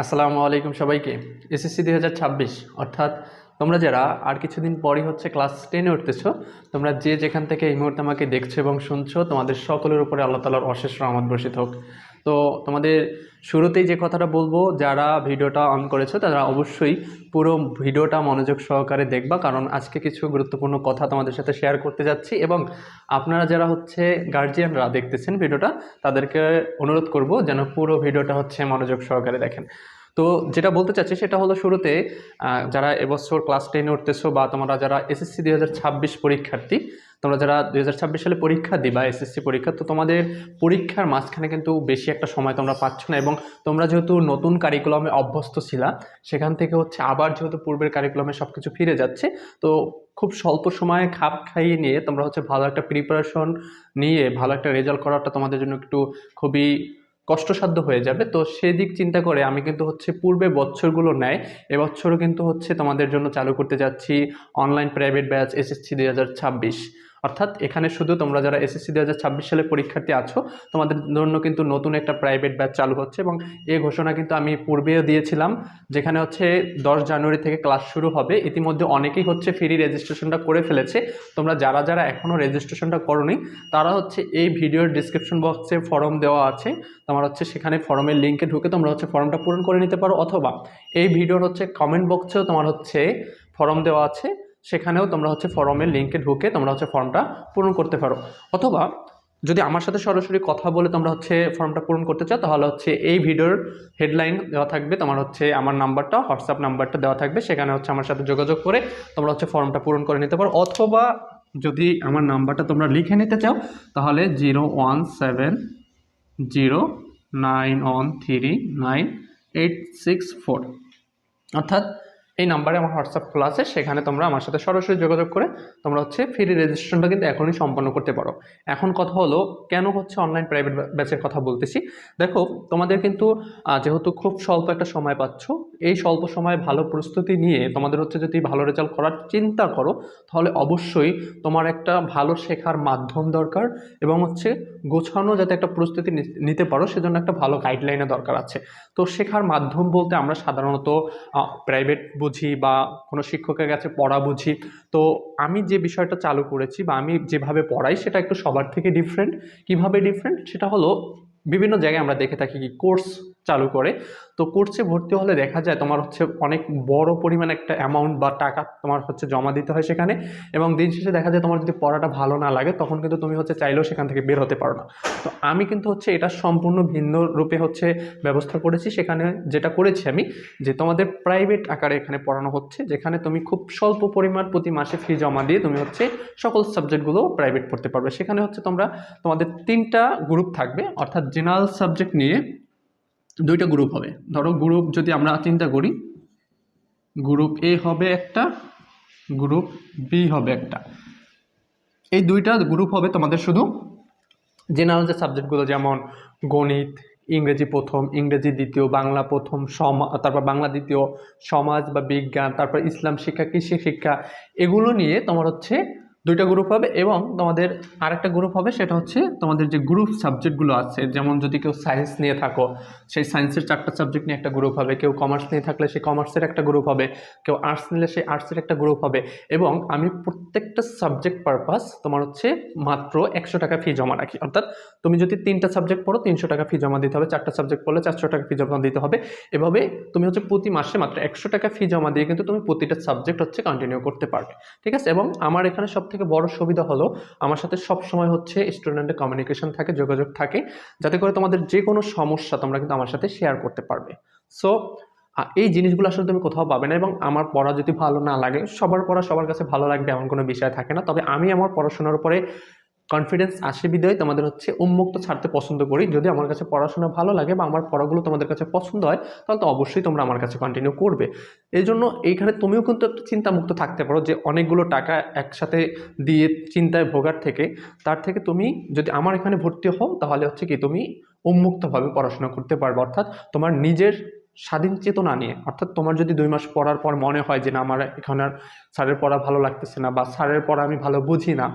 আসসালামু আলাইকুম সবাইকে। এসএসসি দুই হাজার ছাব্বিশ, অর্থাৎ তোমরা যারা আর কিছুদিন পরই হচ্ছে ক্লাস টেনে উঠতেছো, তোমরা যে যেখান থেকে এই মুহূর্তে আমাকে দেখছ এবং শুনছো, তোমাদের সকলের উপরে আল্লাহ তালার অশেষ রহমত বর্ষিত হোক। তো তোমাদের শুরুতেই যে কথাটা বলব, যারা ভিডিওটা অন করেছ, তারা অবশ্যই পুরো ভিডিওটা মনোযোগ সহকারে দেখবা, কারণ আজকে কিছু গুরুত্বপূর্ণ কথা তোমাদের সাথে শেয়ার করতে যাচ্ছি এবং আপনারা যারা হচ্ছে গার্জিয়ানরা দেখতেছেন ভিডিওটা, তাদেরকে অনুরোধ করব যেন পুরো ভিডিওটা হচ্ছে মনোযোগ সহকারে দেখেন। তো যেটা বলতে চাচ্ছি, সেটা হলো শুরুতে যারা এবছর ক্লাস টেনে উঠতেছো বা তোমরা যারা এসএসসি দুই হাজার ছাব্বিশ পরীক্ষার্থী তোমরা যারা দু হাজার ছাব্বিশ সালে পরীক্ষা দিবা এসএসসি পরীক্ষা, তো তোমাদের পরীক্ষার মাঝখানে কিন্তু বেশি একটা সময় তোমরা পাচ্ছ না এবং তোমরা যেহেতু নতুন কারিকুলামে অভ্যস্ত ছিলা, সেখান থেকে হচ্ছে আবার যেহেতু পূর্বের কারিকুলামে সব কিছু ফিরে যাচ্ছে, তো খুব স্বল্প সময়ে খাপ খাইয়ে নিয়ে তোমরা হচ্ছে ভালো একটা প্রিপারেশন নিয়ে ভালো একটা রেজাল্ট করাটা তোমাদের জন্য একটু খুবই কষ্টসাধ্য হয়ে যাবে। তো সেদিক চিন্তা করে আমি কিন্তু হচ্ছে পূর্বে বছরগুলো নেয়, এবছরও কিন্তু হচ্ছে তোমাদের জন্য চালু করতে যাচ্ছি অনলাইন প্রাইভেট ব্যাচ এসএসসি দুই হাজার ছাব্বিশ। অর্থাৎ এখানে শুধু তোমরা যারা এসএসসি দুই হাজার সালে পরীক্ষার্থী আছো, তোমাদের জন্য কিন্তু নতুন একটা প্রাইভেট ব্যাচ চালু হচ্ছে এবং এই ঘোষণা কিন্তু আমি পূর্বেও দিয়েছিলাম যেখানে হচ্ছে দশ জানুয়ারি থেকে ক্লাস শুরু হবে। ইতিমধ্যে অনেকেই হচ্ছে ফ্রি রেজিস্ট্রেশনটা করে ফেলেছে। তোমরা যারা যারা এখনও রেজিস্ট্রেশনটা করোনি, তারা হচ্ছে এই ভিডিওর ডিসক্রিপশন বক্সে ফর্ম দেওয়া আছে। তোমার হচ্ছে সেখানে ফর্মের লিঙ্কে ঢুকে তোমরা হচ্ছে ফর্মটা পূরণ করে নিতে পারো। অথবা এই ভিডিওর হচ্ছে কমেন্ট বক্সেও তোমার হচ্ছে ফর্ম দেওয়া আছে। সেখানেও তোমরা হচ্ছে ফর্মের লিঙ্কে ঢুকে তোমরা হচ্ছে ফর্মটা পূরণ করতে পারো। অথবা যদি আমার সাথে সরাসরি কথা বলে তোমরা হচ্ছে ফর্মটা পূরণ করতে চাও, তাহলে হচ্ছে এই ভিডিওর হেডলাইন দেওয়া থাকবে। তোমার হচ্ছে আমার নাম্বারটা হোয়াটসঅ্যাপ নাম্বারটা দেওয়া থাকবে। সেখানে হচ্ছে আমার সাথে যোগাযোগ করে তোমরা হচ্ছে ফর্মটা পূরণ করে নিতে পারো। অথবা যদি আমার নাম্বারটা তোমরা লিখে নিতে চাও, তাহলে zero one seven zero nine one three nine eight six four অর্থাৎ এই নাম্বারে আমার হোয়াটসঅ্যাপ খোলা আছে, সেখানে তোমরা আমার সাথে সরাসরি যোগাযোগ করে তোমরা হচ্ছে ফ্রি রেজিস্ট্রেশনটা কিন্তু এখনই সম্পন্ন করতে পারো। এখন কথা হলো, কেন হচ্ছে অনলাইন প্রাইভেট ব্যাচের কথা বলতেছি? দেখো, তোমাদের কিন্তু যেহেতু খুব স্বল্প একটা সময় পাচ্ছ, এই স্বল্প সময়ে ভালো প্রস্তুতি নিয়ে তোমাদের হচ্ছে যদি ভালো রেজাল্ট করার চিন্তা করো, তাহলে অবশ্যই তোমার একটা ভালো শেখার মাধ্যম দরকার এবং হচ্ছে গোছানো যাতে একটা প্রস্তুতি নিতে পারো, সেজন্য একটা ভালো গাইডলাইনের দরকার আছে। তো শেখার মাধ্যম বলতে আমরা সাধারণত প্রাইভেট বুঝি বা কোনো শিক্ষকের কাছে পড়া বুঝি। তো আমি যে বিষয়টা চালু করেছি বা আমি যেভাবে পড়াই সেটা একটু সবার থেকে ডিফারেন্ট কীভাবে ডিফারেন্ট সেটা হলো বিভিন্ন জায়গায় আমরা দেখে থাকি কি কোর্স চালু করে। তো কোর্সে ভর্তি হলে দেখা যায় তোমার হচ্ছে অনেক বড় পরিমাণ একটা অ্যামাউন্ট বা টাকা তোমার হচ্ছে জমা দিতে হয় সেখানে এবং দিন শেষে দেখা যায় তোমার যদি পড়াটা ভালো না লাগে তখন কিন্তু তুমি হচ্ছে চাইলেও সেখান থেকে বের হতে পারো না। তো আমি কিন্তু হচ্ছে এটা সম্পূর্ণ ভিন্ন রূপে হচ্ছে ব্যবস্থা করেছি। সেখানে যেটা করেছি আমি যে তোমাদের প্রাইভেট আকারে এখানে পড়ানো হচ্ছে, যেখানে তুমি খুব স্বল্প পরিমাণ প্রতি মাসে ফি জমা দিয়ে তুমি হচ্ছে সকল সাবজেক্টগুলো প্রাইভেট পড়তে পারবে। সেখানে হচ্ছে তোমরা তোমাদের তিনটা গ্রুপ থাকবে, অর্থাৎ জেনারেল সাবজেক্ট নিয়ে দুইটা গ্রুপ হবে। ধরো গ্রুপ যদি আমরা চিন্তা করি গ্রুপ এ হবে একটা গ্রুপ বি হবে একটা। এই দুইটা গ্রুপ হবে তোমাদের শুধু জেনারেল যে সাবজেক্টগুলো যেমন গণিত, ইংরেজি প্রথম, ইংরেজি দ্বিতীয়, বাংলা প্রথম, সমা, তারপর বাংলা দ্বিতীয়, সমাজ বা বিজ্ঞান, তারপর ইসলাম শিক্ষা, কৃষি শিক্ষা, এগুলো নিয়ে তোমার হচ্ছে দুইটা গ্রুপ হবে এবং তোমাদের আরেকটা গ্রুপ হবে, সেটা হচ্ছে তোমাদের যে গ্রুপ সাবজেক্টগুলো আছে, যেমন যদি কেউ সায়েন্স নিয়ে থাকো, সেই সায়েন্সের চারটা সাবজেক্ট নিয়ে একটা গ্রুপ হবে, কেউ কমার্স নিয়ে থাকলে সেই কমার্সের একটা গ্রুপ হবে, কেউ আর্টস নিলে সেই আর্টসের একটা গ্রুপ হবে, এবং আমি প্রত্যেকটা সাবজেক্ট পারপাস তোমার হচ্ছে মাত্র একশো টাকা ফি জমা রাখি। অর্থাৎ তুমি যদি তিনটা সাবজেক্ট পড়ো, তিনশো টাকা ফি জমা দিতে হবে, চারটা সাবজেক্ট পড়লে চারশো টাকা ফি জমা দিতে হবে, এভাবে তুমি হচ্ছে প্রতি মাসে মাত্র একশো টাকা ফি জমা দিয়ে কিন্তু তুমি প্রতিটা সাবজেক্ট হচ্ছে কন্টিনিউ করতে পারবে। ঠিক আছে? এবং আমার এখানে সব থেকে বড় সুবিধা হলো আমার সাথে সব সময় হচ্ছে স্টুডেন্টের কমিউনিকেশন থাকে, যোগাযোগ থাকে, যাতে করে তোমাদের যে কোনো সমস্যা তোমরা কিন্তু আমার সাথে শেয়ার করতে পারবে। সো এই জিনিসগুলো আসলে তুমি কোথাও পাবে না এবং আমার পড়া যদি ভালো না লাগে, সবার পড়া সবার কাছে ভালো লাগবে এমন কোনো বিষয় থাকে না। তবে আমি আমার পড়াশোনার উপরে কনফিডেন্স আসে বিদয় তোমাদের হচ্ছে উন্মুক্ত ছাড়তে পছন্দ করি। যদি আমার কাছে পড়াশোনা ভালো লাগে বা আমার পড়াগুলো তোমাদের কাছে পছন্দ হয়, তাহলে তো অবশ্যই তোমরা আমার কাছে কন্টিনিউ করবে। এই জন্য এইখানে তুমিও কিন্তু একটু চিন্তামুক্ত থাকতে পারো যে অনেকগুলো টাকা একসাথে দিয়ে চিন্তায় ভোগার থেকে, তার থেকে তুমি যদি আমার এখানে ভর্তি হও, তাহলে হচ্ছে কি তুমি উন্মুক্তভাবে পড়াশোনা করতে পারবে। অর্থাৎ তোমার নিজের স্বাধীন চেতনা নিয়ে, অর্থাৎ তোমার যদি দুই মাস পড়ার পর মনে হয় যে না, আমার এখানে স্যারের পড়া ভালো লাগতেছে না বা স্যারের পড়া আমি ভালো বুঝি না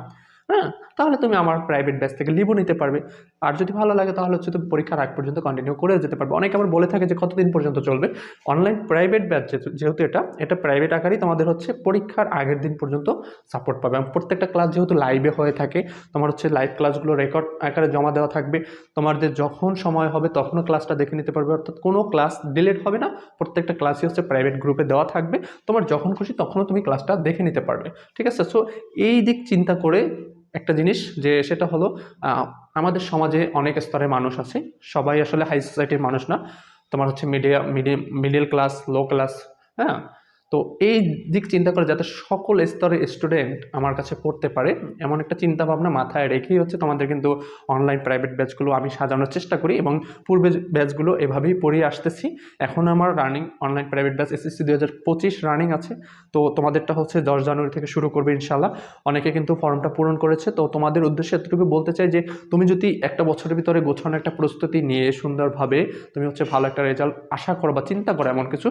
হ্যাঁ তাহলে তুমি আমার প্রাইভেট ব্যাচ থেকে লিভও নিতে পারবে। আর যদি ভালো লাগে, তাহলে হচ্ছে তুমি পরীক্ষার আগ পর্যন্ত কন্টিনিউ করে যেতে পারবে। অনেকে আবার বলে থাকে যে, কতদিন পর্যন্ত চলবে? অনলাইন প্রাইভেট ব্যাচ যেহেতু এটা এটা প্রাইভেট আকারেই তোমাদের হচ্ছে পরীক্ষার আগের দিন পর্যন্ত সাপোর্ট পাবে। এবং প্রত্যেকটা ক্লাস যেহেতু লাইভে হয়ে থাকে, তোমার হচ্ছে লাইভ ক্লাসগুলো রেকর্ড আকারে জমা দেওয়া থাকবে। তোমাদের যখন সময় হবে, তখনও ক্লাসটা দেখে নিতে পারবে। অর্থাৎ কোনো ক্লাস ডিলেট হবে না, প্রত্যেকটা ক্লাসই হচ্ছে প্রাইভেট গ্রুপে দেওয়া থাকবে। তোমার যখন খুশি, তখনও তুমি ক্লাসটা দেখে নিতে পারবে। ঠিক আছে? সো এই দিক চিন্তা করে একটা জিনিস যে সেটা হলো আমাদের সমাজে অনেক স্তরের মানুষ আছে, সবাই আসলে হাই সোসাইটির মানুষ না। তোমার হচ্ছে media middle class low class হ্যাঁ? তো এই দিক চিন্তা করে যাতে সকল স্তরের স্টুডেন্ট আমার কাছে পড়তে পারে, এমন একটা চিন্তা ভাবনা মাথায় রেখেই হচ্ছে তোমাদের কিন্তু অনলাইন প্রাইভেট ব্যাচগুলো আমি সাজানোর চেষ্টা করি এবং পূর্বে ব্যাচগুলো এভাবেই পড়িয়ে আসতেছি। এখন আমার running online private batch SSC দুই হাজার পঁচিশ রানিং আছে, তো তোমাদেরটা হচ্ছে দশ জানুয়ারি থেকে শুরু করবে ইনশাল্লাহ অনেকে কিন্তু ফর্মটা পূরণ করেছে, তো তোমাদের উদ্দেশ্যে এতটুকু বলতে চাই যে তুমি যদি একটা বছরের ভিতরে গোছানো একটা প্রস্তুতি নিয়ে সুন্দরভাবে তুমি হচ্ছে ভালো একটা রেজাল্ট আশা করো বা চিন্তা করো এমন কিছু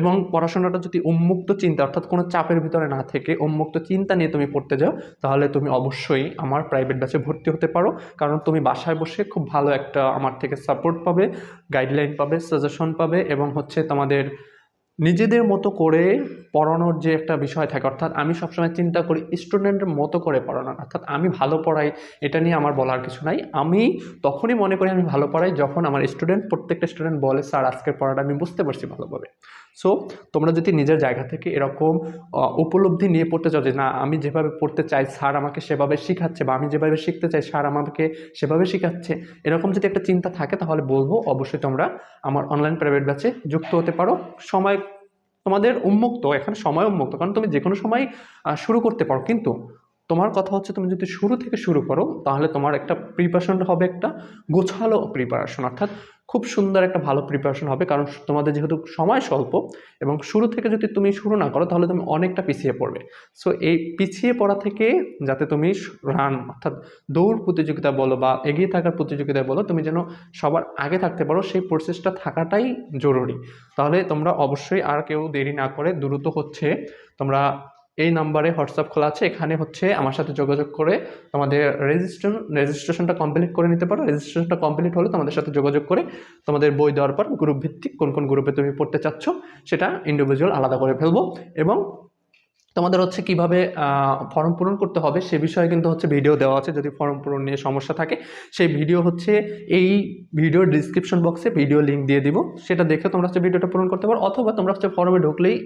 এবং পড়াশোনাটা যদি উন্মুক্ত চিন্তা, অর্থাৎ কোনো চাপের ভিতরে না থেকে উন্মুক্ত চিন্তা নিয়ে তুমি পড়তে যাও, তাহলে তুমি অবশ্যই আমার প্রাইভেট ব্যাচে ভর্তি হতে পারো। কারণ তুমি বাসায় বসে খুব ভালো একটা আমার থেকে সাপোর্ট পাবে গাইডলাইন পাবে সাজেশন পাবে এবং হচ্ছে তোমাদের নিজেদের মতো করে পড়ানোর যে একটা বিষয় থাকে, অর্থাৎ আমি সবসময় চিন্তা করি স্টুডেন্টের মতো করে পড়ানোর, অর্থাৎ আমি ভালো পড়াই, এটা নিয়ে আমার বলার কিছু নাই। আমি তখনই মনে করি আমি ভালো পড়াই যখন আমার স্টুডেন্ট প্রত্যেকটা স্টুডেন্ট বলে, স্যার, আজকের পড়াটা আমি বুঝতে পারছি ভালোভাবে। সো তোমরা যদি নিজের জায়গা থেকে এরকম উপলব্ধি নিয়ে পড়তে চাও যে, না, আমি যেভাবে পড়তে চাই, স্যার আমাকে সেভাবে শেখাচ্ছে বা আমি যেভাবে শিখতে চাই, স্যার আমাকে সেভাবে শেখাচ্ছে, এরকম যদি একটা চিন্তা থাকে, তাহলে বলব অবশ্যই তোমরা আমার অনলাইন প্রাইভেট ব্যাচে যুক্ত হতে পারো। সময় তোমাদের উন্মুক্ত, এখানে সময় উন্মুক্ত, কারণ তুমি যে কোনো সময় শুরু করতে পারো। কিন্তু তোমার কথা হচ্ছে তুমি যদি শুরু থেকে শুরু করো, তাহলে তোমার একটা প্রিপারেশন হবে একটা গোছালো প্রিপারেশন অর্থাৎ খুব সুন্দর একটা ভালো প্রিপারেশন হবে, কারণ তোমাদের যেহেতু সময় স্বল্প এবং শুরু থেকে যদি তুমি শুরু না করো, তাহলে তুমি অনেকটা পিছিয়ে পড়বে। সো এই পিছিয়ে পড়া থেকে যাতে তুমি রান অর্থাৎ দৌড় প্রতিযোগিতা বলো বা এগিয়ে থাকার প্রতিযোগিতা বলো, তুমি যেন সবার আগে থাকতে পারো, সেই প্রসেসটা থাকাটাই জরুরি। তাহলে তোমরা অবশ্যই আর কেউ দেরি না করে দ্রুত হচ্ছে তোমরা এই নাম্বারে হোয়াটসঅ্যাপ খোলা আছে। এখানে হচ্ছে আমার সাথে যোগাযোগ করে তোমাদের রেজিস্ট্রেশন রেজিস্ট্রেশনটা কমপ্লিট করে নিতে পারো। রেজিস্ট্রেশনটা কমপ্লিট হলে তোমাদের সাথে যোগাযোগ করে তোমাদের বই দেওয়ার পর গ্রুপ ভিত্তিক কোন কোন গ্রুপে তুমি পড়তে চাচ্ছ, সেটা ইন্ডিভিজুয়াল আলাদা করে ফেলব। এবং তোমাদের হচ্ছে কীভাবে ফর্ম পূরণ করতে হবে সে বিষয়ে কিন্তু হচ্ছে ভিডিও দেওয়া আছে। যদি ফর্ম পূরণ নিয়ে সমস্যা থাকে, সেই ভিডিও হচ্ছে এই ভিডিওর ডিসক্রিপশন বক্সে ভিডিও লিঙ্ক দিয়ে দিব। সেটা দেখে তোমরা হচ্ছে ভিডিওটা পূরণ করতে পারো। অথবা তোমরা হচ্ছে ফর্মে ঢুকলেই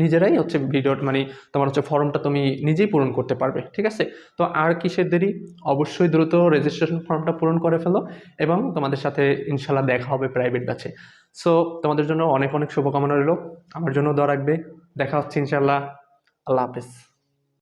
নিজেরাই হচ্ছে ভিডিও মানে তোমার হচ্ছে ফর্মটা তুমি নিজেই পূরণ করতে পারবে, ঠিক আছে? তো আর কিসের দেরি? অবশ্যই দ্রুত রেজিস্ট্রেশন ফর্মটা পূরণ করে ফেলো এবং তোমাদের সাথে ইনশাল্লাহ দেখা হবে প্রাইভেট ব্যাচে সো তোমাদের জন্য অনেক অনেক শুভকামনা রইল। আমার জন্য দোয়া রাখবে। দেখা হচ্ছে ইনশাল্লাহ আল্লাহ হাফেজ।